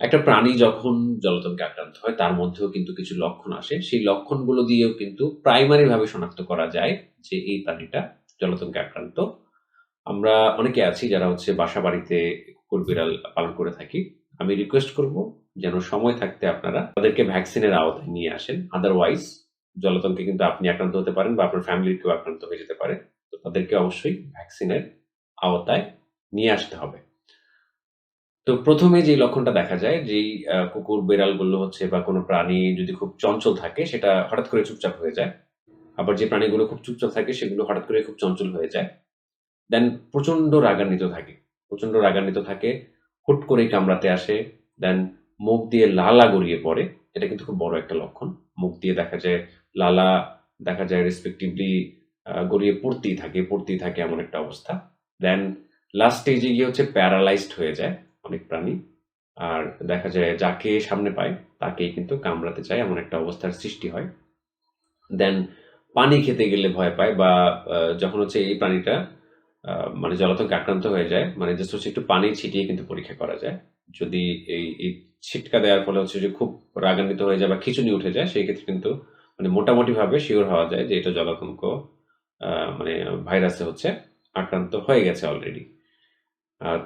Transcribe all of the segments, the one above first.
একটা প্রাণী যখন জলাতঙ্কে আক্রান্ত হয়, তার মধ্যেও কিন্তু কিছু লক্ষণ আসে। সেই লক্ষণগুলো দিয়েও কিন্তু প্রাইমারি ভাবে শনাক্ত করা যায় যে এই প্রাণীটা জলাতঙ্কে আক্রান্ত আমরা অনেকে আছি যারা হচ্ছে বাসা বাড়িতে কুকুর বিড়াল পালন করে থাকি। আমি রিকোয়েস্ট করব যেন সময় থাকতে আপনারা তাদেরকে ভ্যাকসিনের আওতায় নিয়ে আসেন। আদারওয়াইজ জলাতঙ্কে কিন্তু আপনি আক্রান্ত হতে পারেন বা আপনার ফ্যামিলির কেউ আক্রান্ত হয়ে যেতে পারে। তো তাদেরকে অবশ্যই ভ্যাকসিনের আওতায় নিয়ে আসতে হবে। তো প্রথমে যে লক্ষণটা দেখা যায় যেই আহ, কুকুর বেড়ালগুলো হচ্ছে বা কোনো প্রাণী যদি খুব চঞ্চল থাকে সেটা হঠাৎ করে চুপচাপ হয়ে যায়। আবার যে প্রাণীগুলো খুব চুপচাপ থাকে সেগুলো হঠাৎ করে খুব চঞ্চল হয়ে যায়। দেন প্রচণ্ড রাগান্বিত থাকে। প্রচণ্ড রাগান্বিত থাকে হুট করেই কামড়াতে আসে। দেন মুখ দিয়ে লালা গড়িয়ে পড়ে। এটা কিন্তু খুব বড় একটা লক্ষণ। মুখ দিয়ে দেখা যায় লালা দেখা যায় রেসপেক্টিভলি গড়িয়ে পড়তেই থাকে পড়তেই থাকে এমন একটা অবস্থা। দেন লাস্ট স্টেজে গিয়ে হচ্ছে প্যারালাইজড হয়ে যায়। অনেক প্রাণী। আর দেখা যায় যাকে সামনে পায়, তাকেই কিন্তু কামড়াতে চায়, এমন একটা অবস্থার সৃষ্টি হয়। দেন পানি খেতে গেলে ভয় পায় বা যখন হচ্ছে এই প্রাণীটা মানে জলাতঙ্কে আক্রান্ত হয়ে যায় মানে জাস্ট হচ্ছে একটু পানি ছিটিয়ে কিন্তু পরীক্ষা করা যায়। যদি এই এই ছিটকা দেওয়ার ফলে হচ্ছে যে খুব রাগান্বিত হয়ে যায় বা খিচুনি উঠে যায়, সেই ক্ষেত্রে কিন্তু মানে মোটামুটিভাবে শিওর হওয়া যায় যে এটা জলাতঙ্ক মানে ভাইরাসে হচ্ছে আক্রান্ত হয়ে গেছে অলরেডি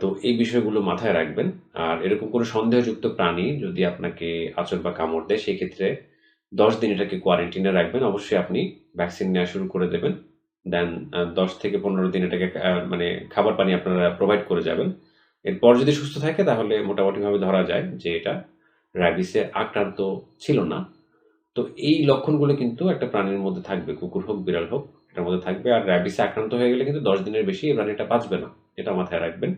তো এই বিষয়গুলো মাথায় রাখবেন। আর এরকম কোনো সন্দেহযুক্ত প্রাণী যদি আপনাকে আচর বা কামড় দেয় সেই ক্ষেত্রে দশ দিন এটাকে কোয়ারেন্টিনে রাখবেন। অবশ্যই আপনি ভ্যাকসিন নেওয়া শুরু করে দেবেন। দেন দশ থেকে পনেরো দিন এটাকে মানে খাবার পানি আপনারা প্রোভাইড করে যাবেন। এরপর যদি সুস্থ থাকে, তাহলে মোটামুটিভাবে ধরা যায় যে এটা র্যাবিসে আক্রান্ত ছিল না। তো এই লক্ষণগুলো কিন্তু একটা প্রাণীর মধ্যে থাকবে। কুকুর হোক, বিড়াল হোক, এটার মধ্যে থাকবে। আর র্যাবিসে আক্রান্ত হয়ে গেলে কিন্তু দশ দিনের বেশি এই প্রাণীটা বাঁচবে না। এটা মাথায় রাখবেন।